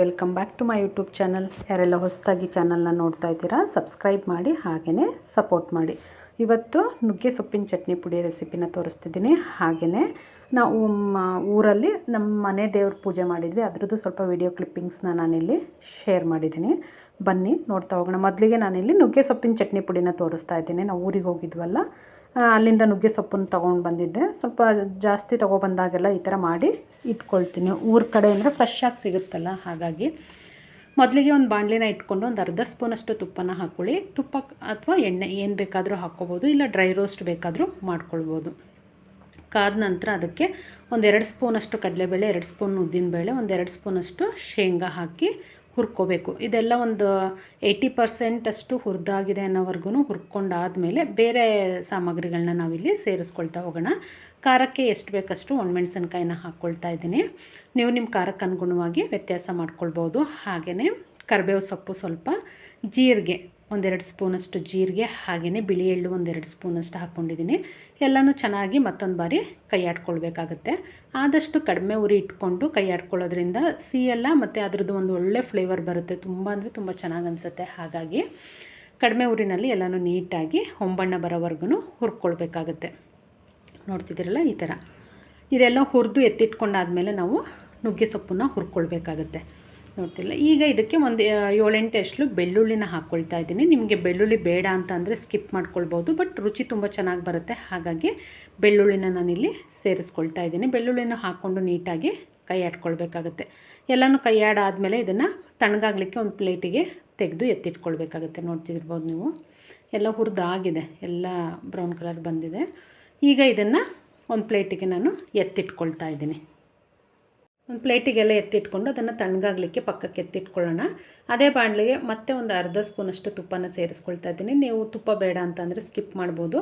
Welcome back to my YouTube channel ಯಾರೆಲ್ಲ ಹೊಸದಾಗಿ ಚಾನಲ್ನ ನೋಡ್ತಾ ಇದ್ದೀರಾ ಸಬ್ಸ್ಕ್ರೈಬ್ ಮಾಡಿ ಹಾಗೆಯೇ ಸಪೋರ್ಟ್ ಮಾಡಿ. ಇವತ್ತು ನುಗ್ಗೆ ಸೊಪ್ಪಿನ ಚಟ್ನಿ ಪುಡಿ ರೆಸಿಪಿನ ತೋರಿಸ್ತಿದ್ದೀನಿ. ಹಾಗೆಯೇ ನಾವು ಊರಲ್ಲಿ ನಮ್ಮ ಮನೆ ದೇವ್ರ ಪೂಜೆ ಮಾಡಿದ್ವಿ. ಅದರದ್ದು ಸ್ವಲ್ಪ ವಿಡಿಯೋ ಕ್ಲಿಪ್ಪಿಂಗ್ಸ್ನ ನಾನಿಲ್ಲಿ ಶೇರ್ ಮಾಡಿದ್ದೀನಿ. ಬನ್ನಿ, ನೋಡ್ತಾ ಹೋಗೋಣ. ಮೊದಲಿಗೆ ನಾನಿಲ್ಲಿ ನುಗ್ಗೆ ಸೊಪ್ಪಿನ ಚಟ್ನಿ ಪುಡಿನ ತೋರಿಸ್ತಾ ಇದ್ದೀನಿ. ನಾವು ಊರಿಗೆ ಹೋಗಿದ್ವಲ್ಲ ಅಲ್ಲಿಂದ ನುಗ್ಗೆ ಸೊಪ್ಪನ್ನು ತೊಗೊಂಡು ಬಂದಿದ್ದೆ. ಸ್ವಲ್ಪ ಜಾಸ್ತಿ ತೊಗೊಬಂದಾಗೆಲ್ಲ ಈ ಥರ ಮಾಡಿ ಇಟ್ಕೊಳ್ತೀನಿ. ಊರ ಕಡೆ ಅಂದರೆ ಫ್ರೆಶ್ ಆಗಿ ಸಿಗುತ್ತಲ್ಲ, ಹಾಗಾಗಿ. ಮೊದಲಿಗೆ ಒಂದು ಬಾಣಲಿನ ಇಟ್ಕೊಂಡು ಒಂದು ಅರ್ಧ ಸ್ಪೂನಷ್ಟು ತುಪ್ಪನ ಹಾಕ್ಕೊಳ್ಳಿ ತುಪ್ಪ ಅಥವಾ ಎಣ್ಣೆ, ಏನು ಬೇಕಾದರೂ ಹಾಕ್ಕೋಬೋದು, ಇಲ್ಲ ಡ್ರೈ ರೋಸ್ಟ್ ಬೇಕಾದರೂ ಮಾಡ್ಕೊಳ್ಬೋದು. ಕಾದ ನಂತರ ಅದಕ್ಕೆ ಒಂದೆರಡು ಸ್ಪೂನಷ್ಟು ಕಡಲೆಬೇಳೆ, ಎರಡು ಸ್ಪೂನ್ ಉದ್ದಿನಬೇಳೆ ಒಂದೆರಡು ಸ್ಪೂನಷ್ಟು ಶೇಂಗಾ ಹಾಕಿ ಹುರ್ಕೋಬೇಕು. ಇದೆಲ್ಲ ಒಂದು ಏಯ್ಟಿ ಪರ್ಸೆಂಟ್ ಅಷ್ಟು ಹುರಿದಾಗಿದೆ ಅನ್ನೋವರೆಗೂ ಹುರ್ಕೊಂಡಾದಮೇಲೆ ಬೇರೆ ಸಾಮಗ್ರಿಗಳನ್ನ ನಾವಿಲ್ಲಿ ಸೇರಿಸ್ಕೊಳ್ತಾ ಹೋಗೋಣ. ಖಾರಕ್ಕೆ ಎಷ್ಟು ಬೇಕಷ್ಟು ಒಣಮೆಣ್ಸಿನ್ಕಾಯಿನ ಹಾಕ್ಕೊಳ್ತಾ ಇದ್ದೀನಿ. ನೀವು ನಿಮ್ಮ ಖಾರಕ್ಕೆ ಅನುಗುಣವಾಗಿ ವ್ಯತ್ಯಾಸ ಮಾಡ್ಕೊಳ್ಬೋದು. ಹಾಗೆಯೇ ಕರಿಬೇವು ಸೊಪ್ಪು ಸ್ವಲ್ಪ, ಜೀರಿಗೆ. ಒಂದೆರಡು ಸ್ಪೂನಷ್ಟು ಜೀರಿಗೆ, ಹಾಗೆಯೇ ಬಿಳಿ ಎಳ್ಳು ಒಂದೆರಡು ಸ್ಪೂನಷ್ಟು ಹಾಕ್ಕೊಂಡಿದ್ದೀನಿ. ಎಲ್ಲನೂ ಚೆನ್ನಾಗಿ ಮತ್ತೊಂದು ಬಾರಿ ಕೈ ಆಡ್ಕೊಳ್ಬೇಕಾಗತ್ತೆ ಆದಷ್ಟು ಕಡಿಮೆ ಉರಿ ಇಟ್ಕೊಂಡು ಕೈ ಆಡ್ಕೊಳ್ಳೋದ್ರಿಂದ ಸಿಹಿಯಲ್ಲ ಮತ್ತು ಅದ್ರದ್ದು ಒಂದು ಒಳ್ಳೆ ಫ್ಲೇವರ್ ಬರುತ್ತೆ. ತುಂಬ ಅಂದರೆ ತುಂಬ ಚೆನ್ನಾಗಿ ಅನಿಸುತ್ತೆ. ಹಾಗಾಗಿ ಕಡಿಮೆ ಉರಿನಲ್ಲಿ ಎಲ್ಲನೂ ನೀಟಾಗಿ ಹೊಂಬಣ್ಣ ಬರೋವರೆಗೂ ಹುರ್ಕೊಳ್ಬೇಕಾಗತ್ತೆ. ನೋಡ್ತಿದ್ದೀರಲ್ಲ ಈ ಥರ. ಇದೆಲ್ಲ ಹುರಿದು ಎತ್ತಿಟ್ಕೊಂಡಾದಮೇಲೆ ನಾವು ನುಗ್ಗೆ ಸೊಪ್ಪನ್ನು ಹುರ್ಕೊಳ್ಬೇಕಾಗತ್ತೆ. ನೋಡ್ತಿಲ್ಲ. ಈಗ ಇದಕ್ಕೆ ಒಂದು ಏಳೆಂಟು ಅಷ್ಟು ಬೆಳ್ಳುಳ್ಳಿನ ಹಾಕ್ಕೊಳ್ತಾ ಇದ್ದೀನಿ. ನಿಮಗೆ ಬೆಳ್ಳುಳ್ಳಿ ಬೇಡ ಅಂತ ಅಂದರೆ ಸ್ಕಿಪ್ ಮಾಡ್ಕೊಳ್ಬೋದು, ಬಟ್ ರುಚಿ ತುಂಬ ಚೆನ್ನಾಗಿ ಬರುತ್ತೆ. ಹಾಗಾಗಿ ಬೆಳ್ಳುಳ್ಳಿನ ನಾನಿಲ್ಲಿ ಸೇರಿಸ್ಕೊಳ್ತಾ ಇದ್ದೀನಿ. ಬೆಳ್ಳುಳ್ಳಿನ ಹಾಕ್ಕೊಂಡು ನೀಟಾಗಿ ಕೈ ಆಡ್ಕೊಳ್ಬೇಕಾಗುತ್ತೆ ಎಲ್ಲನೂ ಕೈ ಆಡಾದಮೇಲೆ ಇದನ್ನು ತಣ್ಣಗಾಗಲಿಕ್ಕೆ ಒಂದು ಪ್ಲೇಟಿಗೆ ತೆಗೆದು ಎತ್ತಿಟ್ಕೊಳ್ಬೇಕಾಗುತ್ತೆ. ನೋಡ್ತಿರ್ಬೋದು ನೀವು. ಎಲ್ಲ ಹುರಿದಾಗಿದೆ. ಎಲ್ಲ ಬ್ರೌನ್ ಕಲರ್ ಬಂದಿದೆ. ಈಗ ಇದನ್ನು ಒಂದು ಪ್ಲೇಟಿಗೆ ನಾನು ಎತ್ತಿಟ್ಕೊಳ್ತಾ ಇದ್ದೀನಿ. ಒಂದು ಪ್ಲೇಟಿಗೆಲ್ಲ ಎತ್ತಿಟ್ಕೊಂಡು ಅದನ್ನು ತಣ್ಣಗಾಗಲಿಕ್ಕೆ ಪಕ್ಕಕ್ಕೆ ಎತ್ತಿಟ್ಕೊಳ್ಳೋಣ. ಅದೇ ಬಾಣಲಿಗೆ ಮತ್ತೆ ಒಂದು ಅರ್ಧ ಸ್ಪೂನಷ್ಟು ತುಪ್ಪನ ಸೇರಿಸ್ಕೊಳ್ತಾ ಇದ್ದೀನಿ. ನೀವು ತುಪ್ಪ ಬೇಡ ಅಂತಂದರೆ ಸ್ಕಿಪ್ ಮಾಡ್ಬೋದು.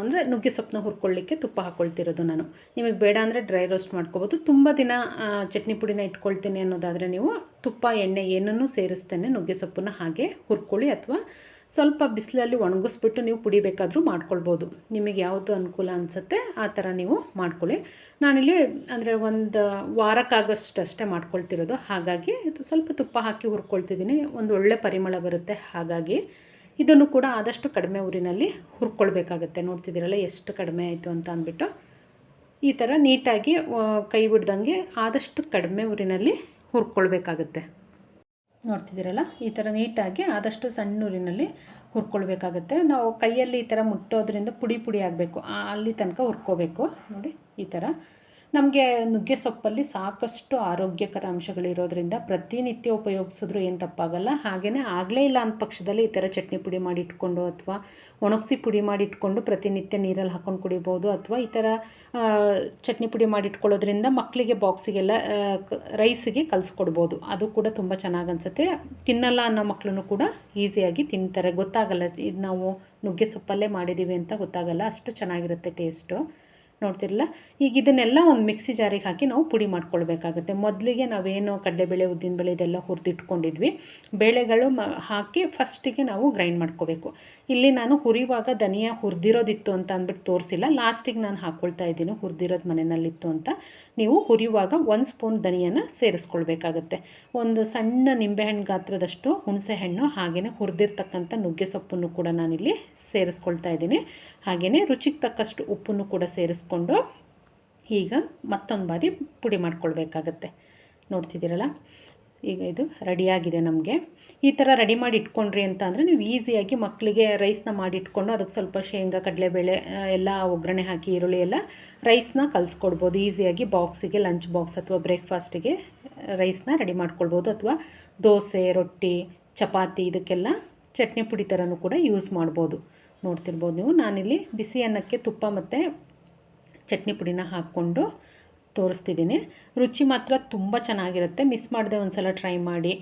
ಅಂದರೆ ನುಗ್ಗೆ ಸೊಪ್ಪನ್ನ ಹುರ್ಕೊಳ್ಳಿಕ್ಕೆ ತುಪ್ಪ ಹಾಕ್ಕೊಳ್ತಿರೋದು ನಾನು. ನಿಮಗೆ ಬೇಡ ಅಂದರೆ ಡ್ರೈ ರೋಸ್ಟ್ ಮಾಡ್ಕೋಬೋದು. ತುಂಬ ದಿನ ಚಟ್ನಿ ಪುಡಿನ ಇಟ್ಕೊಳ್ತೀನಿ ಅನ್ನೋದಾದರೆ ನೀವು ತುಪ್ಪ, ಎಣ್ಣೆ ಏನನ್ನೂ ಸೇರಿಸ್ತೇನೆ. ನುಗ್ಗೆ ಸೊಪ್ಪನ್ನ ಹಾಗೆ ಹುರ್ಕೊಳ್ಳಿ ಅಥವಾ ಸ್ವಲ್ಪ ಬಿಸಿಲಲ್ಲಿ ಒಣಗಿಸ್ಬಿಟ್ಟು ನೀವು ಪುಡಿ ಬೇಕಾದರೂ ಮಾಡ್ಕೊಳ್ಬೋದು. ನಿಮಗೆ ಯಾವುದು ಅನುಕೂಲ ಅನಿಸುತ್ತೆ ಆ ಥರ ನೀವು ಮಾಡ್ಕೊಳ್ಳಿ. ನಾನಿಲ್ಲಿ ಅಂದರೆ ಒಂದು ವಾರಕ್ಕಾಗಷ್ಟು ಅಷ್ಟೇ ಮಾಡ್ಕೊಳ್ತಿರೋದು. ಹಾಗಾಗಿ ಇದು ಸ್ವಲ್ಪ ತುಪ್ಪ ಹಾಕಿ ಹುರ್ಕೊಳ್ತಿದ್ದೀನಿ. ಒಂದು ಒಳ್ಳೆ ಪರಿಮಳ ಬರುತ್ತೆ. ಹಾಗಾಗಿ ಇದನ್ನು ಕೂಡ ಆದಷ್ಟು ಕಡಿಮೆ ಊರಿನಲ್ಲಿ ಹುರ್ಕೊಳ್ಬೇಕಾಗತ್ತೆ. ನೋಡ್ತಿದ್ದೀರಲ್ಲ, ಎಷ್ಟು ಕಡಿಮೆ ಆಯಿತು ಅಂತ ಅಂದ್ಬಿಟ್ಟು. ಈ ಥರ ನೀಟಾಗಿ ಕೈ ಬಿಡ್ದಂಗೆ ಆದಷ್ಟು ಕಡಿಮೆ ಊರಿನಲ್ಲಿ ಹುರ್ಕೊಳ್ಬೇಕಾಗತ್ತೆ. ನೋಡ್ತಿದ್ದೀರಲ್ಲ? ಈ ಥರ ನೀಟಾಗಿ ಆದಷ್ಟು ಸಣ್ಣೂರಿನಲ್ಲಿ ಹುರ್ಕೊಳ್ಬೇಕಾಗತ್ತೆ. ನಾವು ಕೈಯಲ್ಲಿ ಈ ಥರ ಮುಟ್ಟೋದ್ರಿಂದ ಪುಡಿ ಪುಡಿ ಆಗಬೇಕು. ಅಲ್ಲಿ ತನಕ ಹುರ್ಕೋಬೇಕು. ನೋಡಿ, ಈ ಥರ. ನಮಗೆ ನುಗ್ಗೆ ಸೊಪ್ಪಲ್ಲಿ ಸಾಕಷ್ಟು ಆರೋಗ್ಯಕರ ಅಂಶಗಳಿರೋದ್ರಿಂದ ಪ್ರತಿನಿತ್ಯ ಉಪಯೋಗಿಸಿದ್ರು ಏನು ತಪ್ಪಾಗಲ್ಲ. ಹಾಗೆಯೇ ಆಗಲೇ ಇಲ್ಲ ಅಂದ ಪಕ್ಷದಲ್ಲಿ ಈ ಥರ ಚಟ್ನಿ ಪುಡಿ ಮಾಡಿ ಇಟ್ಕೊಂಡು ಅಥವಾ ಒಣಗಿಸಿ ಪುಡಿ ಮಾಡಿ ಇಟ್ಕೊಂಡು ಪ್ರತಿನಿತ್ಯ ನೀರಲ್ಲಿ ಹಾಕ್ಕೊಂಡು ಕುಡಿಬೋದು ಅಥವಾ ಈ ಥರ ಚಟ್ನಿ ಪುಡಿ ಮಾಡಿ ಇಟ್ಕೊಳ್ಳೋದ್ರಿಂದ ಮಕ್ಕಳಿಗೆ ಬಾಕ್ಸಿಗೆಲ್ಲ ರೈಸಿಗೆ ಕಲಿಸ್ಕೊಡ್ಬೋದು. ಅದು ಕೂಡ ತುಂಬ ಚೆನ್ನಾಗಿ ಅನಿಸುತ್ತೆ. ತಿನ್ನಲ್ಲ ಅನ್ನೋ ಮಕ್ಕಳನ್ನು ಕೂಡ ಈಸಿಯಾಗಿ ತಿಂತಾರೆ. ಗೊತ್ತಾಗಲ್ಲ, ಇದು ನಾವು ನುಗ್ಗೆ ಸೊಪ್ಪಲ್ಲೇ ಮಾಡಿದ್ದೀವಿ ಅಂತ ಗೊತ್ತಾಗಲ್ಲ. ಅಷ್ಟು ಚೆನ್ನಾಗಿರುತ್ತೆ ಟೇಸ್ಟು. ನೋಡ್ತಿರಲ್ಲ ಈಗ ಇದನ್ನೆಲ್ಲ ಒಂದು ಮಿಕ್ಸಿ ಜಾರಿಗೆ ಹಾಕಿ ನಾವು ಪುಡಿ ಮಾಡ್ಕೊಳ್ಬೇಕಾಗುತ್ತೆ. ಮೊದಲಿಗೆ ನಾವೇನು ಕಡಲೆಬೇಳೆ, ಉದ್ದಿನಬೇಳೆ ಇದೆಲ್ಲ ಹುರಿದಿಟ್ಕೊಂಡಿದ್ವಿ. ಬೇಳೆಗಳು ಮ, ಹಾಕಿ ಫಸ್ಟಿಗೆ ನಾವು ಗ್ರೈಂಡ್ ಮಾಡ್ಕೋಬೇಕು. ಇಲ್ಲಿ ನಾನು ಹುರಿಯುವಾಗ ಧನಿಯಾ ಹುರಿದಿರೋದಿತ್ತು ಅಂತ ಅಂದ್ಬಿಟ್ಟು ತೋರಿಸಿಲ್ಲ. ಲಾಸ್ಟಿಗೆ ನಾನು ಹಾಕ್ಕೊಳ್ತಾ ಇದ್ದೀನಿ ಹುರಿದಿರೋದು ಮನೆಯಲ್ಲಿತ್ತು ಅಂತ. ನೀವು ಹುರಿಯುವಾಗ ಒಂದು ಸ್ಪೂನ್ ಧನಿಯನ್ನು ಸೇರಿಸ್ಕೊಳ್ಬೇಕಾಗತ್ತೆ. ಒಂದು ಸಣ್ಣ ನಿಂಬೆಹಣ್ಣು ಗಾತ್ರದಷ್ಟು ಹುಣಸೆಹಣ್ಣು ಹಾಗೆಯೇ ಹುರಿದಿರ್ತಕ್ಕಂಥ ನುಗ್ಗೆ ಸೊಪ್ಪನ್ನು ಕೂಡ ನಾನಿಲ್ಲಿ ಸೇರಿಸ್ಕೊಳ್ತಾ ಇದ್ದೀನಿ. ಹಾಗೆಯೇ ರುಚಿಗೆ ತಕ್ಕಷ್ಟು ಉಪ್ಪನ್ನು ಕೂಡ ಸೇರಿಸ್ಕೊಂಡು ಈಗ ಮತ್ತೊಂದು ಬಾರಿ ಪುಡಿ ಮಾಡ್ಕೊಳ್ಬೇಕಾಗತ್ತೆ. ನೋಡ್ತಿದ್ದೀರಲ್ಲ? ಈಗ ಇದು ರೆಡಿಯಾಗಿದೆ ನಮಗೆ. ಈ ಥರ ರೆಡಿ ಮಾಡಿ ಇಟ್ಕೊಂಡ್ರಿ ಅಂತ ಅಂದರೆ ನೀವು ಈಸಿಯಾಗಿ ಮಕ್ಕಳಿಗೆ ರೈಸ್ನ ಮಾಡಿ ಇಟ್ಕೊಂಡು ಅದಕ್ಕೆ ಸ್ವಲ್ಪ ಶೇಂಗಾ, ಕಡಲೆಬೇಳೆ ಬೇಳೆ ಎಲ್ಲ ಒಗ್ಗರಣೆ ಹಾಕಿ, ಈರುಳ್ಳಿ ಎಲ್ಲ ರೈಸ್ನ ಕಲಿಸ್ಕೊಡ್ಬೋದು. ಈಸಿಯಾಗಿ ಬಾಕ್ಸಿಗೆ ಲಂಚ್ ಬಾಕ್ಸ್ ಅಥವಾ ಬ್ರೇಕ್ಫಾಸ್ಟಿಗೆ ರೈಸ್ನ ರೆಡಿ ಮಾಡ್ಕೊಳ್ಬೋದು. ಅಥವಾ ದೋಸೆ, ರೊಟ್ಟಿ, ಚಪಾತಿ ಇದಕ್ಕೆಲ್ಲ ಚಟ್ನಿ ಪುಡಿ ಥರನೂ ಕೂಡ ಯೂಸ್ ಮಾಡ್ಬೋದು. ನೋಡ್ತಿರ್ಬೋದು ನೀವು. ನಾನಿಲ್ಲಿ ಬಿಸಿ ಅನ್ನಕ್ಕೆ ತುಪ್ಪ ಮತ್ತು ಚಟ್ನಿ ಪುಡಿನ ಹಾಕ್ಕೊಂಡು ತೋರಿಸ್ತಿದ್ದೀನಿ. ರುಚಿ ಮಾತ್ರ ತುಂಬ ಚೆನ್ನಾಗಿರುತ್ತೆ. ಮಿಸ್ ಮಾಡದೆ ಒಂದು ಸಲ ಟ್ರೈ ಮಾಡಿ.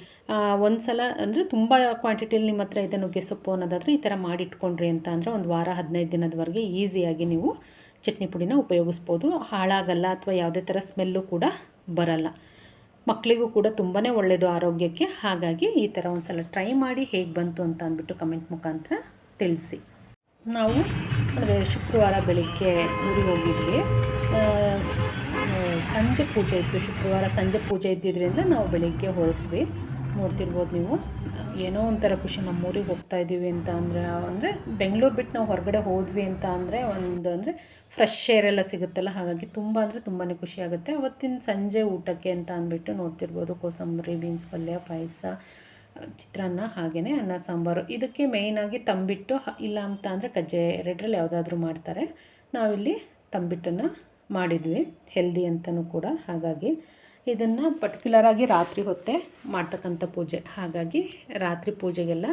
ಒಂದು ಸಲ ಅಂದರೆ ತುಂಬ ಕ್ವಾಂಟಿಟಿಯಲ್ಲಿ ನಿಮ್ಮ ಹತ್ರ ಇದೆ ನುಗ್ಗೆ ಸೊಪ್ಪು ಅನ್ನೋದಾದರೆ ಈ ಥರ ಮಾಡಿಟ್ಕೊಂಡ್ರಿ ಅಂತ ಅಂದರೆ ಒಂದು ವಾರ, ಹದಿನೈದು ದಿನದವರೆಗೆ ಈಸಿಯಾಗಿ ನೀವು ಚಟ್ನಿ ಪುಡಿನ ಉಪಯೋಗಿಸ್ಬೋದು. ಹಾಳಾಗಲ್ಲ ಅಥವಾ ಯಾವುದೇ ಥರ ಸ್ಮೆಲ್ಲು ಕೂಡ ಬರಲ್ಲ. ಮಕ್ಕಳಿಗೂ ಕೂಡ ತುಂಬಾ ಒಳ್ಳೆಯದು ಆರೋಗ್ಯಕ್ಕೆ. ಹಾಗಾಗಿ ಈ ಥರ ಒಂದು ಸಲ ಟ್ರೈ ಮಾಡಿ ಹೇಗೆ ಬಂತು ಅಂತ ಅಂದ್ಬಿಟ್ಟು ಕಮೆಂಟ್ ಮುಖಾಂತರ ತಿಳಿಸಿ. ನಾವು ಅಂದರೆ ಶುಕ್ರವಾರ ಬೆಳಿಗ್ಗೆ ಊರಿಗೆ ಹೋಗಿದ್ವಿ. ಸಂಜೆ ಪೂಜೆ ಇತ್ತು, ಶುಕ್ರವಾರ ಸಂಜೆ ಪೂಜೆ ಇದ್ದಿದ್ದರಿಂದ ನಾವು ಬೆಳಿಗ್ಗೆ ಹೊರಟ್ವಿ. ನೋಡ್ತಿರ್ಬೋದು ನೀವು. ಏನೋ ಒಂಥರ ಖುಷಿ ನಮ್ಮೂರಿಗೆ ಹೋಗ್ತಾ ಇದ್ದೀವಿ ಅಂತ ಅಂದರೆ ಅಂದರೆ ಬೆಂಗಳೂರು ಬಿಟ್ಟು ನಾವು ಹೊರಗಡೆ ಹೋದ್ವಿ ಅಂತ ಅಂದರೆ ಒಂದು ಅಂದರೆ ಫ್ರೆಶ್ ಏರ್ ಎಲ್ಲ ಸಿಗುತ್ತಲ್ಲ, ಹಾಗಾಗಿ ತುಂಬ ಅಂದರೆ ತುಂಬಾ ಖುಷಿ ಆಗುತ್ತೆ. ಅವತ್ತಿನ ಸಂಜೆ ಊಟಕ್ಕೆ ಅಂತ ಅಂದ್ಬಿಟ್ಟು ನೋಡ್ತಿರ್ಬೋದು ಕೋಸಂಬರಿ, ಬೀನ್ಸ್, ಪಲ್ಯ, ಪಾಯಸ, ಚಿತ್ರಾನ್ನ ಹಾಗೆಯೇ ಅನ್ನ, ಸಾಂಬಾರು. ಇದಕ್ಕೆ ಮೇಯ್ನಾಗಿ ತಂಬಿಟ್ಟು ಇಲ್ಲ ಅಂತ ಅಂದರೆ ಕಜ್ಜಾಯ ಎರಡರಲ್ಲಿ ಯಾವುದಾದ್ರೂ ಮಾಡ್ತಾರೆ. ನಾವಿಲ್ಲಿ ತಂಬಿಟ್ಟನ್ನು ಮಾಡಿದ್ವಿ. ಹೆಲ್ದಿ ಅಂತಲೂ ಕೂಡ. ಹಾಗಾಗಿ ಇದನ್ನು ಪರ್ಟಿಕ್ಯುಲರಾಗಿ ರಾತ್ರಿ ಹೊತ್ತೆ ಮಾಡ್ತಕ್ಕಂಥ ಪೂಜೆ. ಹಾಗಾಗಿ ರಾತ್ರಿ ಪೂಜೆಗೆಲ್ಲ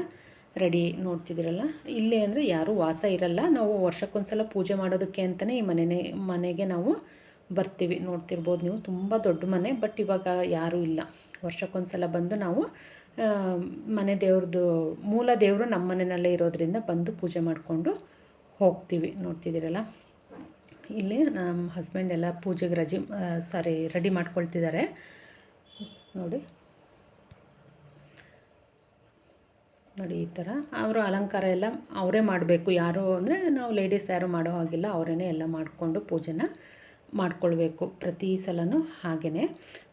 ರೆಡಿ ನೋಡ್ತಿದ್ದೀರಲ್ಲ. ಇಲ್ಲಿ ಅಂದರೆ ಯಾರೂ ವಾಸ ಇರಲ್ಲ. ನಾವು ವರ್ಷಕ್ಕೊಂದ್ಸಲ ಪೂಜೆ ಮಾಡೋದಕ್ಕೆ ಅಂತಲೇ ಈ ಮನೆನೇ, ಮನೆಗೆ ನಾವು ಬರ್ತೀವಿ. ನೋಡ್ತಿರ್ಬೋದು ನೀವು. ತುಂಬ ದೊಡ್ಡ ಮನೆ ಬಟ್ ಇವಾಗ ಯಾರೂ ಇಲ್ಲ. ವರ್ಷಕ್ಕೊಂದ್ಸಲ ಬಂದು ನಾವು ಮನೆ ದೇವ್ರದ್ದು, ಮೂಲ ದೇವರು ನಮ್ಮ ಮನೆಯಲ್ಲೇ ಇರೋದ್ರಿಂದ ಬಂದು ಪೂಜೆ ಮಾಡಿಕೊಂಡು ಹೋಗ್ತೀವಿ. ನೋಡ್ತಿದ್ದೀರಲ್ಲ? ಇಲ್ಲಿ ನಮ್ಮ ಹಸ್ಬೆಂಡ್ ಎಲ್ಲ ಪೂಜೆಗೆ ರಜೆ ಸಾರಿ ರೆಡಿ ಮಾಡ್ಕೊಳ್ತಿದ್ದಾರೆ. ನೋಡಿ. ನೋಡಿ ಈ ಥರ. ಅವರು ಅಲಂಕಾರ ಎಲ್ಲ ಅವರೇ ಮಾಡಬೇಕು. ಯಾರು ಅಂದರೆ ನಾವು ಲೇಡೀಸ್ ಯಾರು ಮಾಡೋ ಹಾಗಿಲ್ಲ ಅವರೇ ಎಲ್ಲ ಮಾಡಿಕೊಂಡು ಪೂಜೆನ ಮಾಡ್ಕೊಳ್ಬೇಕು ಪ್ರತಿ ಸಲನೂ ಹಾಗೆಯೇ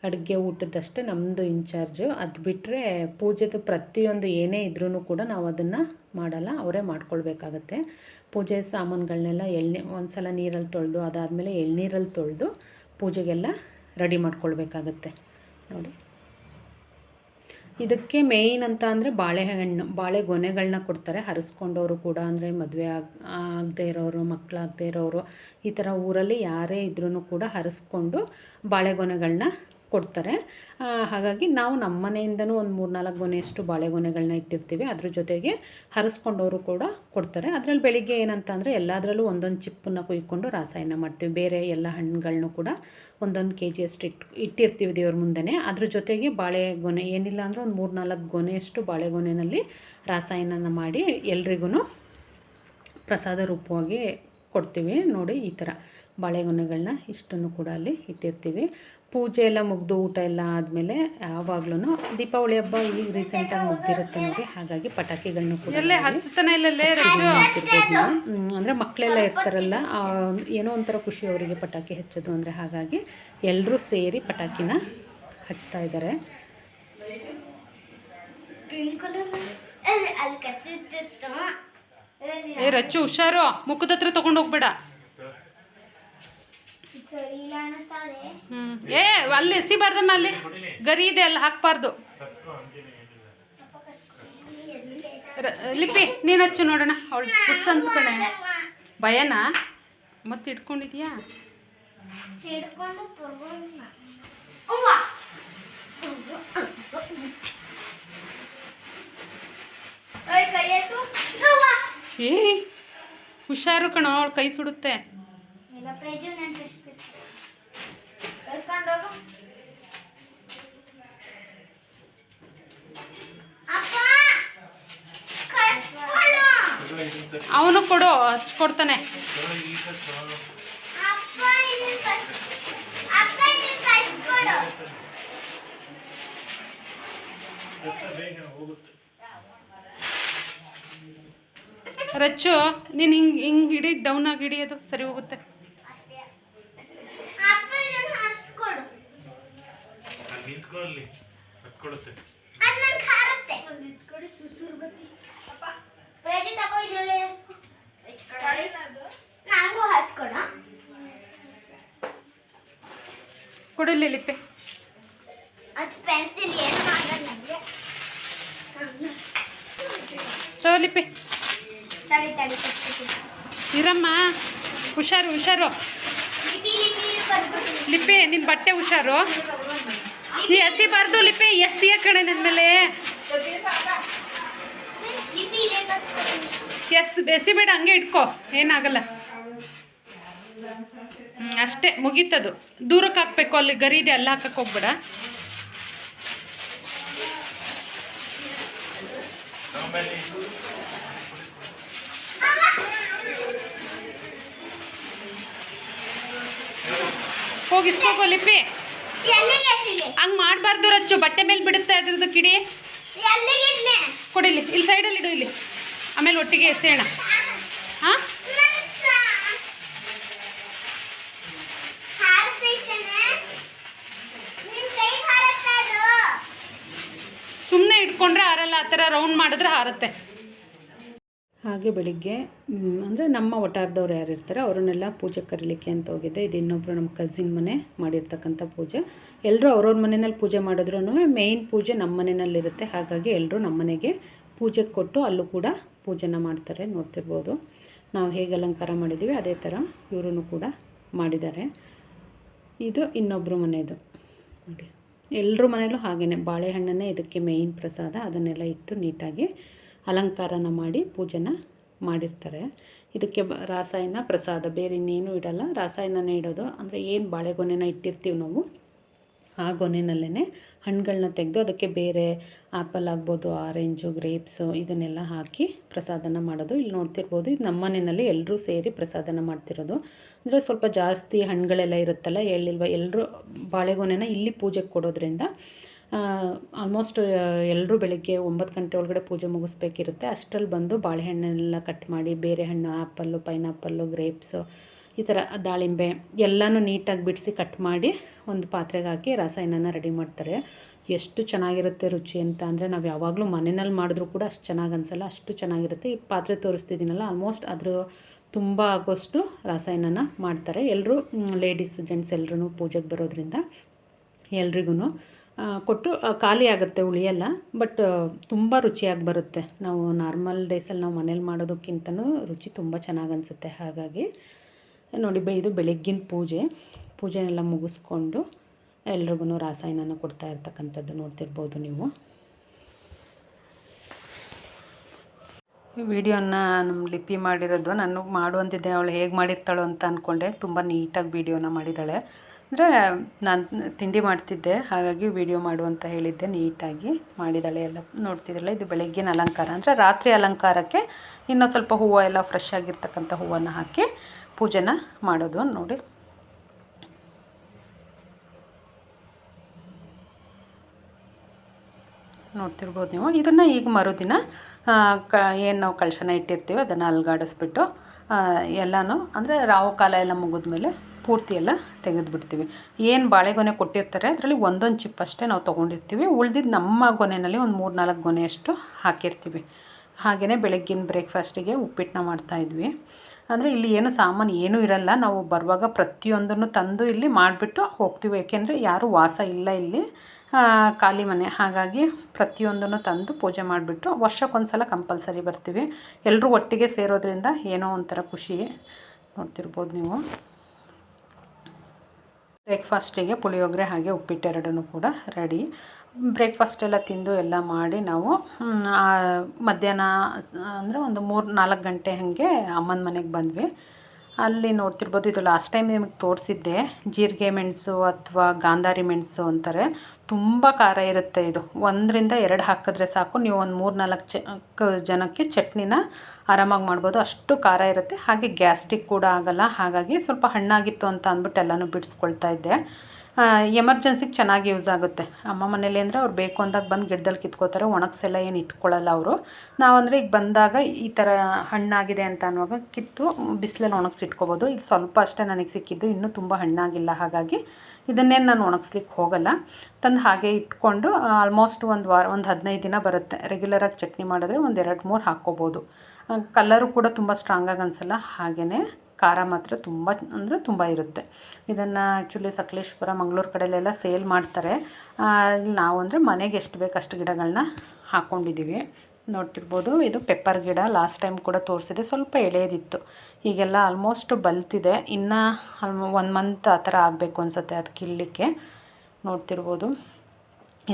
ಅಡುಗೆ ಊಟದಷ್ಟೇ ನಮ್ಮದು ಇನ್ಚಾರ್ಜು ಅದು ಬಿಟ್ಟರೆ ಪೂಜೆದು ಪ್ರತಿಯೊಂದು ಏನೇ ಇದ್ರೂ ಕೂಡ ನಾವು ಅದನ್ನು ಮಾಡಲ್ಲ, ಅವರೇ ಮಾಡ್ಕೊಳ್ಬೇಕಾಗತ್ತೆ. ಪೂಜೆ ಸಾಮಾನುಗಳನ್ನೆಲ್ಲ ಎಳ್ನಿ ಒಂದು ಸಲ ನೀರಲ್ಲಿ ತೊಳೆದು ಅದಾದಮೇಲೆ ಎಳ್ನೀರಲ್ಲಿ ತೊಳೆದು ಪೂಜೆಗೆಲ್ಲ ರೆಡಿ ಮಾಡ್ಕೊಳ್ಬೇಕಾಗತ್ತೆ. ನೋಡಿ. ಇದಕ್ಕೆ ಮೇಯ್ನ್ ಅಂತ ಅಂದರೆ ಬಾಳೆಹಣ್ಣು, ಬಾಳೆ ಗೊನೆಗಳನ್ನ ಕೊಡ್ತಾರೆ. ಹರಿಸ್ಕೊಂಡವರು ಕೂಡ ಅಂದರೆ ಮದುವೆ ಆಗ, ಆಗದೆ ಇರೋರು ಮಕ್ಕಳಾಗದೇ ಇರೋರು ಈ ಥರ ಊರಲ್ಲಿ ಯಾರೇ ಇದ್ರೂ ಕೂಡ ಹರಿಸ್ಕೊಂಡು ಬಾಳೆಗೊನೆಗಳನ್ನ ಕೊಡ್ತಾರೆ. ಹಾಗಾಗಿ ನಾವು ನಮ್ಮ ಮನೆಯಿಂದನೂ ಒಂದು ಮೂರು ನಾಲ್ಕು ಗೊನೆಯಷ್ಟು ಬಾಳೆಗೊನೆಗಳನ್ನ ಇಟ್ಟಿರ್ತೀವಿ. ಅದ್ರ ಜೊತೆಗೆ ಹರಿಸ್ಕೊಂಡವರು ಕೂಡ ಕೊಡ್ತಾರೆ. ಅದರಲ್ಲಿ ಬೆಳಿಗ್ಗೆ ಏನಂತ ಅಂದರೆ ಎಲ್ಲದರಲ್ಲೂ ಒಂದೊಂದು ಚಿಪ್ಪನ್ನು ಕುಯ್ಕೊಂಡು ರಾಸಾಯನ ಮಾಡ್ತೀವಿ. ಬೇರೆ ಎಲ್ಲ ಹಣ್ಣುಗಳನ್ನು ಕೂಡ ಒಂದೊಂದು ಕೆ ಜಿಯಷ್ಟು ಇಟ್ಟು ಇಟ್ಟಿರ್ತೀವಿ ದೇವ್ರ ಮುಂದೆನೇ. ಅದ್ರ ಜೊತೆಗೆ ಬಾಳೆಗೊನೆ, ಏನಿಲ್ಲ ಅಂದರೆ ಒಂದು ಮೂರು ನಾಲ್ಕು ಗೊನೆಯಷ್ಟು ಬಾಳೆಗೊನೆಯಲ್ಲಿ ರಾಸಾಯನನ ಮಾಡಿ ಎಲ್ರಿಗೂ ಪ್ರಸಾದ ರೂಪವಾಗಿ ಕೊಡ್ತೀವಿ. ನೋಡಿ ಈ ಥರ ಬಾಳೆಗೊನೆಗಳನ್ನ ಇಷ್ಟನ್ನು ಕೂಡ ಅಲ್ಲಿ ಇಟ್ಟಿರ್ತೀವಿ. ಪೂಜೆ ಎಲ್ಲ ಮುಗಿದು ಊಟ ಎಲ್ಲ ಆದಮೇಲೆ ಯಾವಾಗ್ಲೂ ದೀಪಾವಳಿ ಹಬ್ಬ ಈಗ ರೀಸೆಂಟಾಗಿ ಮುಗ್ದಿರುತ್ತೆ ನಮಗೆ ಹಾಗಾಗಿ ಪಟಾಕಿಗಳನ್ನ ಕೂಡ ಅಂದರೆ ಮಕ್ಕಳೆಲ್ಲ ಇರ್ತಾರಲ್ಲ ಏನೋ ಒಂಥರ ಖುಷಿ ಅವರಿಗೆ ಪಟಾಕಿ ಹಚ್ಚೋದು ಅಂದರೆ ಹಾಗಾಗಿ ಎಲ್ಲರೂ ಸೇರಿ ಪಟಾಕಿನ ಹಚ್ತಾ ಇದ್ದಾರೆ ಏ ರಚ್ಚು ಹುಷಾರು. ಮುಖದ ಹತ್ರ ತಗೊಂಡು ಹೋಗ್ಬೇಡ ಸರಿ ಇಲ್ಲ ಅನ್ನಿಸ್ತಾನೆ ಹ್ಮ್ ಏ ಅಲ್ಲಿ ಎಸಿಬಾರ್ದಮ್ಮ ಅಲ್ಲಿ ಗರಿ ಇದೆ ಅಲ್ಲಿ ಹಾಕ್ಬಾರ್ದು. ರ- ಲಿಪಿ ನೀನು ಹಚ್ಚು ನೋಡೋಣ. ಅವಳು ಪುಸ್ ಅಂತ ಕಣೆ. ಭಯನಾ? ಮತ್ತೆ ಇಟ್ಕೊಂಡಿದ್ಯಾ ಏ ಹುಷಾರು ಕಣೋ ಅವಳು ಕೈ ಸುಡುತ್ತೆ. ಪ್ರಜು ಅಪ್ಪ! ಅವನು ಕೊಡು ಅಷ್ಟು ಕೊಡ್ತಾನೆ. ರಚ್ಚು ನೀನು ಹಿಂಗೆ ಹಿಂಗೆ ಹಿಡಿ ಡೌನ್ ಆಗಿ ಹಿಡಿಯೋದು ಸರಿ ಹೋಗುತ್ತೆ. ನಂಗೂ ಹಾಕ್ಸ್ಕೊಡ ಕೊಡಿಲ್ಲ ಲಿಪಿ ಅದು ಪೆನ್ಸಿಲ್ ಏನು ಮಾಡಲ್ಲ ತಡಿ ತಡಿ. ಇರಮ್ಮ. ಹುಷಾರು ಹುಷಾರು. ಲಿಪಿ ಲಿಪಿ ಬರ್ಬಿಟ್ಟು ಲಿಪಿ ನಿನ್ನ ಬಟ್ಟೆ ಹುಷಾರು. ಈ ಎಸಿಬಾರ್ದು ಲಿಪಿ ಎಸ್ತಿಯ ಕಣೆ ನನ್ನ ಮೇಲೆ ಎಸ್. ಎಸ್ ಎಸಿಬೇಡ ಹಂಗೆ ಇಟ್ಕೋ, ಏನಾಗಲ್ಲ ಅಷ್ಟೇ, ಮುಗೀತದು ದೂರಕ್ಕೆ ಹಾಕ್ಬೇಕು, ಅಲ್ಲಿ ಗರಿ ಇದೆ, ಅಲ್ಲಿ ಹಾಕಕ್ಕೆ ಹೋಗ್ಬೇಡ ಆಮೇಲೆ ಹೋಗಿ ಇಸ್ಕೋಗೋ ಲಿಪಿ? ಹಂಗ್ ಮಾಡಬಾರ್ದು ರಚ್ಚು. ಬಟ್ಟೆ ಮೇಲೆ ಬಿಡುತ್ತೆ ಅದ್ರದ್ದು ಕಿಡಿ. ಕೊಡಿಲಿ. ಇಲ್ಲಿ ಸೈಡ್ ಅಲ್ಲಿ ಇಡು ಇಲ್ಲಿ. ಆಮೇಲೆ ಒಟ್ಟಿಗೆ ಎಸೆಯೋಣ. ಹಾಂ? ಸುಮ್ಮನೆ ಇಟ್ಕೊಂಡ್ರೆ ಹಾರಲ್ಲ. ಆ ತರ ರೌಂಡ್ ಮಾಡಿದ್ರೆ ಹಾರುತ್ತೆ. ಹಾಗೆ ಬೆಳಿಗ್ಗೆ ಅಂದರೆ ನಮ್ಮ ಒಟ್ಟಾರದವ್ರು ಯಾರು ಇರ್ತಾರೆ ಅವರನ್ನೆಲ್ಲ ಪೂಜೆ ಕರೀಲಿಕ್ಕೆ ಅಂತ ಹೋಗಿದ್ದೆ ಇದು ಇನ್ನೊಬ್ಬರು ನಮ್ಮ ಕಸಿನ್ ಮನೆ ಮಾಡಿರ್ತಕ್ಕಂಥ ಪೂಜೆ. ಎಲ್ಲರೂ ಅವ್ರವ್ರ ಮನೆಯಲ್ಲಿ ಪೂಜೆ ಮಾಡಿದ್ರೂ ಮೇಯ್ನ್ ಪೂಜೆ ನಮ್ಮ ಮನೆಯಲ್ಲಿರುತ್ತೆ. ಹಾಗಾಗಿ ಎಲ್ಲರೂ ನಮ್ಮ ಮನೆಗೆ ಪೂಜೆ ಕೊಟ್ಟು ಅಲ್ಲೂ ಕೂಡ ಪೂಜೆನ ಮಾಡ್ತಾರೆ ನೋಡ್ತಿರ್ಬೋದು. ನಾವು ಹೇಗೆ ಅಲಂಕಾರ ಮಾಡಿದ್ದೀವಿ ಅದೇ ಥರ ಇವರು ಕೂಡ ಮಾಡಿದ್ದಾರೆ. ಇದು ಇನ್ನೊಬ್ಬರು ಮನೆಯದು ನೋಡಿ ಎಲ್ಲರ ಮನೇಲೂ ಹಾಗೆಯೇ ಬಾಳೆಹಣ್ಣನ್ನೇ ಇದಕ್ಕೆ ಮೇಯ್ನ್ ಪ್ರಸಾದ. ಅದನ್ನೆಲ್ಲ ಇಟ್ಟು ನೀಟಾಗಿ ಅಲಂಕಾರನ ಮಾಡಿ ಪೂಜೆನ ಮಾಡಿರ್ತಾರೆ. ಇದಕ್ಕೆ ರಾಸಾಯನ ಪ್ರಸಾದ, ಬೇರೆ ಇನ್ನೇನು ಇಡಲ್ಲ. ರಾಸಾಯನನೇ ಇಡೋದು. ಅಂದರೆ ಏನು ಬಾಳೆಗೊನೆನ ಇಟ್ಟಿರ್ತೀವಿ ನಾವು, ಆ ಗೊನೆಯಲ್ಲೇ ಹಣ್ಣುಗಳನ್ನ ತೆಗೆದು ಅದಕ್ಕೆ ಬೇರೆ ಆ್ಯಪಲ್ ಆಗ್ಬೋದು, ಆರೆಂಜು, ಗ್ರೇಪ್ಸು ಇದನ್ನೆಲ್ಲ ಹಾಕಿ ಪ್ರಸಾದನ ಮಾಡೋದು. ಇಲ್ಲಿ ನೋಡ್ತಿರ್ಬೋದು, ಇದು ನಮ್ಮ ಮನೆಯಲ್ಲಿ ಎಲ್ಲರೂ ಸೇರಿ ಪ್ರಸಾದನ ಮಾಡ್ತಿರೋದು. ಅಂದರೆ ಸ್ವಲ್ಪ ಜಾಸ್ತಿ ಹಣ್ಣುಗಳೆಲ್ಲ ಇರುತ್ತಲ್ಲ ಹೇಳಿಲ್ವ ಎಲ್ಲರೂ ಬಾಳೆಗೊನೆನ ಇಲ್ಲಿ ಪೂಜೆಗೆ ಕೊಡೋದ್ರಿಂದ ಆಲ್ಮೋಸ್ಟ್ ಎಲ್ಲರೂ ಬೆಳಗ್ಗೆ ಒಂಬತ್ತು ಗಂಟೆ ಒಳಗಡೆ ಪೂಜೆ ಮುಗಿಸ್ಬೇಕಿರುತ್ತೆ. ಅಷ್ಟರಲ್ಲಿ ಬಂದು ಬಾಳೆಹಣ್ಣೆಲ್ಲ ಕಟ್ ಮಾಡಿ, ಬೇರೆ ಹಣ್ಣು ಆ್ಯಪಲ್ಲು ಪೈನಾಪಲ್ಲು ಗ್ರೇಪ್ಸು ಈ ಥರ ದಾಳಿಂಬೆ ಎಲ್ಲನೂ ನೀಟಾಗಿ ಬಿಡಿಸಿ ಕಟ್ ಮಾಡಿ ಒಂದು ಪಾತ್ರೆಗೆ ಹಾಕಿ ರಸಾಯನನ ರೆಡಿ ಮಾಡ್ತಾರೆ. ಎಷ್ಟು ಚೆನ್ನಾಗಿರುತ್ತೆ ರುಚಿ ಅಂತ ಅಂದರೆ ನಾವು ಯಾವಾಗಲೂ ಮನೆಯಲ್ಲಿ ಮಾಡಿದ್ರೂ ಕೂಡ ಅಷ್ಟು ಚೆನ್ನಾಗಿ ಅನಿಸಲ್ಲ, ಅಷ್ಟು ಚೆನ್ನಾಗಿರುತ್ತೆ. ಈ ಪಾತ್ರೆ ತೋರಿಸ್ತಿದ್ದೀನಲ್ಲ ಆಲ್ಮೋಸ್ಟ್ ಅದರ ತುಂಬ ಆಗೋಷ್ಟು ರಾಸಾಯನನ ಮಾಡ್ತಾರೆ. ಎಲ್ಲರೂ ಲೇಡೀಸ್ ಜೆಂಟ್ಸ್ ಎಲ್ಲರೂ ಪೂಜೆಗೆ ಬರೋದ್ರಿಂದ ಎಲ್ರಿಗೂ ಕೊಟ್ಟು ಖಾಲಿ ಆಗುತ್ತೆ ಉಳಿಯಲ್ಲ ಬಟ್ ತುಂಬ ರುಚಿಯಾಗಿ ಬರುತ್ತೆ. ನಾವು ನಾರ್ಮಲ್ ಡೇಸಲ್ಲಿ ನಾವು ಮನೇಲಿ ಮಾಡೋದಕ್ಕಿಂತನೂ ರುಚಿ ತುಂಬ ಚೆನ್ನಾಗಿ ಅನಿಸುತ್ತೆ. ಹಾಗಾಗಿ, ನೋಡಿ, ಬೆ, ಇದು ಬೆಳಗ್ಗಿನ ಪೂಜೆ. ಪೂಜೆನೆಲ್ಲ ಮುಗಿಸ್ಕೊಂಡು ಎಲ್ರಿಗೂ ರಾಸಾಯನನ ಕೊಡ್ತಾ ಇರ್ತಕ್ಕಂಥದ್ದು ನೋಡ್ತಿರ್ಬೋದು ನೀವು. ವಿಡಿಯೋನ ನಮ್ಮ ಲಿಪಿ ಮಾಡಿರೋದು, ನಾನು ಮಾಡುವಂತಿದ್ದೆ, ಅವಳು ಹೇಗೆ ಮಾಡಿರ್ತಾಳೋ ಅಂತ ಅಂದ್ಕೊಂಡೆ ತುಂಬ ನೀಟಾಗಿ ವಿಡಿಯೋನ ಮಾಡಿದ್ದಾಳೆ ಅಂದರೆ ನಾನು ತಿಂಡಿ ಮಾಡ್ತಿದ್ದೆ, ಹಾಗಾಗಿ ವಿಡಿಯೋ ಮಾಡು ಅಂತ ಹೇಳಿದ್ದೆ, ನೀಟಾಗಿ ಮಾಡಿದ್ದಾಳೆ ಎಲ್ಲ. ನೋಡ್ತಿದ್ದಾಳೆ ಇದು ಬೆಳಗ್ಗಿನ ಅಲಂಕಾರ. ಅಂದರೆ ರಾತ್ರಿ ಅಲಂಕಾರಕ್ಕೆ ಇನ್ನೂ ಸ್ವಲ್ಪ ಹೂವು ಎಲ್ಲ ಫ್ರೆಶ್ ಆಗಿರ್ತಕ್ಕಂಥ ಹೂವನ್ನು ಹಾಕಿ ಪೂಜೆನ ಮಾಡೋದು ನೋಡಿ. ನೋಡ್ತಿರ್ಬೋದು ನೀವು. ಇದನ್ನು ಈಗ ಮರುದಿನ ಕ, ಏನು ನಾವು ಕಳಶನ ಇಟ್ಟಿರ್ತೀವಿ ಅದನ್ನು ಅಲ್ಗಾಡಿಸ್ಬಿಟ್ಟು ಎಲ್ಲನೂ ಅಂದರೆ ರಾವು ಕಾಲ ಎಲ್ಲ ಮುಗಿದ್ಮೇಲೆ ಪೂರ್ತಿ ಎಲ್ಲ ತೆಗೆದುಬಿಡ್ತೀವಿ. ಏನು ಬಾಳೆಗೊನೆ ಕೊಟ್ಟಿರ್ತಾರೆ, ಅದರಲ್ಲಿ ಒಂದೊಂದು ಚಿಪ್ ಅಷ್ಟೇ ನಾವು ತೊಗೊಂಡಿರ್ತೀವಿ. ಉಳ್ದಿದ್ದು ನಮ್ಮ ಗೊನೆಯಲ್ಲಿ ಒಂದು ಮೂರು ನಾಲ್ಕು ಗೊನೆಯಷ್ಟು ಹಾಕಿರ್ತೀವಿ. ಹಾಗೆಯೇ ಬೆಳಗ್ಗಿನ ಬ್ರೇಕ್ಫಾಸ್ಟಿಗೆ ಉಪ್ಪಿಟ್ಟನ್ನ ಮಾಡ್ತಾಯಿದ್ವಿ ಅಂದರೆ ಇಲ್ಲಿ ಏನು ಸಾಮಾನು ಏನೂ ಇರಲ್ಲ. ನಾವು ಬರುವಾಗ ಪ್ರತಿಯೊಂದನ್ನು ತಂದು ಇಲ್ಲಿ ಮಾಡಿಬಿಟ್ಟು ಹೋಗ್ತೀವಿ. ಏಕೆಂದರೆ ಯಾರೂ ವಾಸ ಇಲ್ಲ ಇಲ್ಲಿ. ಖಾಲಿ ಮನೆ. ಹಾಗಾಗಿ ಪ್ರತಿಯೊಂದನ್ನು ತಂದು ಪೂಜೆ ಮಾಡಿಬಿಟ್ಟು ವರ್ಷಕ್ಕೊಂದು ಸಲ ಕಂಪಲ್ಸರಿ ಬರ್ತೀವಿ. ಎಲ್ಲರೂ ಒಟ್ಟಿಗೆ ಸೇರೋದ್ರಿಂದ ಏನೋ ಒಂಥರ ಖುಷಿ ನೋಡ್ತಿರ್ಬೋದು ನೀವು. ಬ್ರೇಕ್ಫಾಸ್ಟಿಗೆ ಪುಳಿಯೋಗರೆ ಹಾಗೆ ಉಪ್ಪಿಟ್ಟೆರಡೂ ಕೂಡ ರೆಡಿ. ಬ್ರೇಕ್ಫಾಸ್ಟ್ ಎಲ್ಲ ತಿಂದು ಎಲ್ಲ ಮಾಡಿ ನಾವು ಮಧ್ಯಾಹ್ನ ಅಂದರೆ ಒಂದು ಮೂರು ನಾಲ್ಕು ಗಂಟೆ ಹಾಗೆ ಅಮ್ಮನ ಮನೆಗೆ ಬಂದ್ವಿ. ಅಲ್ಲಿ ನೋಡ್ತಿರ್ಬೋದು, ಇದು ಲಾಸ್ಟ್ ಟೈಮ್ ನಿಮಗೆ ತೋರಿಸಿದ್ದೆ. ಜೀರಿಗೆ ಮೆಣಸು ಅಥವಾ ಗಾಂಧಾರಿ ಮೆಣಸು ಅಂತಾರೆ. ತುಂಬ ಖಾರ ಇರುತ್ತೆ ಇದು. ಒಂದರಿಂದ ಎರಡು ಹಾಕಿದ್ರೆ ಸಾಕು. ನೀವು ಒಂದು ಮೂರು ನಾಲ್ಕು ಜನಕ್ಕೆ ಚಟ್ನಿನ ಆರಾಮಾಗಿ ಮಾಡ್ಬೋದು. ಅಷ್ಟು ಖಾರ ಇರುತ್ತೆ. ಹಾಗೆ ಗ್ಯಾಸ್ಟ್ರಿಕ್ ಕೂಡ ಆಗಲ್ಲ. ಹಾಗಾಗಿ ಸ್ವಲ್ಪ ಹಣ್ಣಾಗಿತ್ತು ಅಂತ ಅಂದ್ಬಿಟ್ಟು ಎಲ್ಲನೂ ಬಿಡಿಸ್ಕೊಳ್ತಾ ಇದ್ದೆ. ಎಮರ್ಜೆನ್ಸಿಗೆ ಚೆನ್ನಾಗಿ ಯೂಸ್ ಆಗುತ್ತೆ. ಅಮ್ಮ ಮನೇಲಿ ಅಂದರೆ ಅವ್ರು ಬೇಕು ಅಂದಾಗ ಬಂದು ಗಿಡದಲ್ಲಿ ಕಿತ್ಕೋತಾರೆ, ಒಣಗಿಸೆಲ್ಲ ಏನು ಇಟ್ಕೊಳ್ಳಲ್ಲ ಅವರು. ನಾವಂದರೆ ಈಗ ಬಂದಾಗ ಈ ಥರ ಹಣ್ಣಾಗಿದೆ ಅಂತ ಅನ್ನುವಾಗ ಕಿತ್ತು ಬಿಸಿಲಲ್ಲಿ ಒಣಗಿಸಿ ಇಟ್ಕೋಬೋದು ಇದು ಸ್ವಲ್ಪ ಅಷ್ಟೇ ನನಗೆ ಸಿಕ್ಕಿದ್ದು, ಇನ್ನೂ ತುಂಬ ಹಣ್ಣಾಗಿಲ್ಲ, ಹಾಗಾಗಿ ಇದನ್ನೇನು ನಾನು ಒಣಗಿಸ್ಲಿಕ್ಕೆ ಹೋಗಲ್ಲ. ತಂದು ಹಾಗೆ ಇಟ್ಕೊಂಡು ಆಲ್ಮೋಸ್ಟ್ ಒಂದು ವಾರ, ಒಂದು ಹದಿನೈದು ದಿನ ಬರುತ್ತೆ. ರೆಗ್ಯುಲರಾಗಿ ಚಟ್ನಿ ಮಾಡಿದ್ರೆ ಒಂದು ಎರಡು ಮೂರು ಹಾಕ್ಕೋಬೋದು. ಕಲ್ಲರು ಕೂಡ ತುಂಬ ಸ್ಟ್ರಾಂಗಾಗಿ ಅನಿಸಲ್ಲ ಹಾಗೆಯೇ ಖಾರ ಮಾತ್ರ ತುಂಬ, ಅಂದರೆ ತುಂಬ ಇರುತ್ತೆ. ಇದನ್ನು ಆ್ಯಕ್ಚುಲಿ ಸಕಲೇಶ್ಪುರ ಮಂಗಳೂರು ಕಡೆಯಲ್ಲೆಲ್ಲ ಸೇಲ್ ಮಾಡ್ತಾರೆ. ನಾವು ಅಂದರೆ ಮನೆಗೆ ಎಷ್ಟು ಬೇಕು ಅಷ್ಟು ಗಿಡಗಳನ್ನ ಹಾಕ್ಕೊಂಡಿದ್ದೀವಿ ನೋಡ್ತಿರ್ಬೋದು, ಇದು ಪೆಪ್ಪರ್ ಗಿಡ ಲಾಸ್ಟ್ ಟೈಮ್ ಕೂಡ ತೋರಿಸಿದೆ, ಸ್ವಲ್ಪ ಎಳೆಯದಿತ್ತು ಈಗೆಲ್ಲ ಆಲ್ಮೋಸ್ಟ್ ಬಲ್ತಿದೆ. ಇನ್ನು ಒನ್ ಮಂತ್ ಆ ಥರ ಆಗಬೇಕು ಅನಿಸುತ್ತೆ ಅದಕ್ಕೆ ಕೀಳಲಿಕ್ಕೆ ನೋಡ್ತಿರ್ಬೋದು.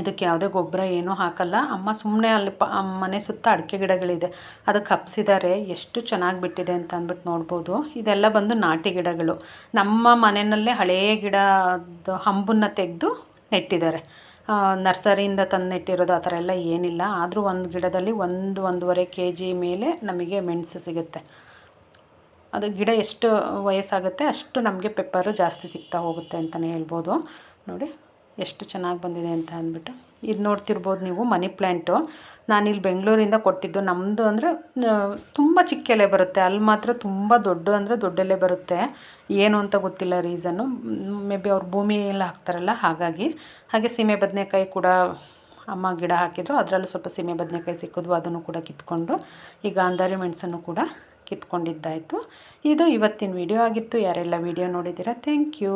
ಇದಕ್ಕೆ ಯಾವುದೇ ಗೊಬ್ಬರ ಏನೂ ಹಾಕಲ್ಲ. ಅಮ್ಮ ಸುಮ್ಮನೆ ಅಲ್ಲಿ ಪ ಮನೆ ಸುತ್ತ ಅಡಿಕೆ ಗಿಡಗಳಿದೆ. ಅದಕ್ಕೆ ಹಬ್ಸಿದ್ದಾರೆ ಎಷ್ಟು ಚೆನ್ನಾಗಿ ಬಿಟ್ಟಿದೆ ಅಂತ ಅಂದ್ಬಿಟ್ಟು ನೋಡ್ಬೋದು. ಇದೆಲ್ಲ ಬಂದು ನಾಟಿ ಗಿಡಗಳು. ನಮ್ಮ ಮನೆಯಲ್ಲೇ ಹಳೆಯ ಗಿಡದ ಹಂಬನ್ನು ತೆಗೆದು ನೆಟ್ಟಿದ್ದಾರೆ. ನರ್ಸರಿಯಿಂದ ತಂದು ನೆಟ್ಟಿರೋದು ಆ ಥರ ಎಲ್ಲ ಏನಿಲ್ಲ. ಆದರೂ ಒಂದು ಗಿಡದಲ್ಲಿ ಒಂದು, ಒಂದೂವರೆ ಕೆ ಜಿ ಮೇಲೆ ನಮಗೆ ಮೆಣಸು ಸಿಗುತ್ತೆ. ಅದು ಗಿಡ ಎಷ್ಟು ವಯಸ್ಸಾಗುತ್ತೆ ಅಷ್ಟು ನಮಗೆ ಪೆಪ್ಪರು ಜಾಸ್ತಿ ಸಿಗ್ತಾ ಹೋಗುತ್ತೆ ಅಂತಲೇ ಹೇಳ್ಬೋದು. ನೋಡಿ. ಎಷ್ಟು ಚೆನ್ನಾಗಿ ಬಂದಿದೆ ಅಂತ ಅಂದ್ಬಿಟ್ಟು. ಇದು ನೋಡ್ತಿರ್ಬೋದು ನೀವು ಮನಿ ಪ್ಲ್ಯಾಂಟು ನಾನಿಲ್ಲಿ ಬೆಂಗಳೂರಿಂದ ಕೊಟ್ಟಿದ್ದು. ನಮ್ಮದು ಅಂದರೆ ತುಂಬ ಚಿಕ್ಕ ಬರುತ್ತೆ. ಅಲ್ಲಿ ಮಾತ್ರ ತುಂಬ ದೊಡ್ಡ ಅಂದರೆ ದೊಡ್ಡ ಎಲೆ ಬರುತ್ತೆ. ಏನು ಅಂತ ಗೊತ್ತಿಲ್ಲ ರೀಸನ್ನು. ಮೇ ಬಿ ಅವ್ರು ಭೂಮಿ ಎಲ್ಲ ಹಾಕ್ತಾರಲ್ಲ, ಹಾಗಾಗಿ. ಹಾಗೆ ಸೀಮೆ ಬದನೆಕಾಯಿ ಕೂಡ ಅಮ್ಮ ಗಿಡ ಹಾಕಿದ್ರು. ಅದರಲ್ಲೂ ಸ್ವಲ್ಪ ಸೀಮೆ ಬದನೆಕಾಯಿ ಸಿಕ್ಕಿದ್ವು, ಅದನ್ನು ಕೂಡ ಕಿತ್ಕೊಂಡು. ಈ ಗಾಂಧಾರಿ ಮೆಣಸನ್ನು ಕೂಡ ಕಿತ್ಕೊಂಡಿದ್ದಾಯಿತು. ಇದು ಇವತ್ತಿನ ವಿಡಿಯೋ ಆಗಿತ್ತು. ಯಾರೆಲ್ಲ ವಿಡಿಯೋ ನೋಡಿದ್ದೀರಾ ಥ್ಯಾಂಕ್ ಯು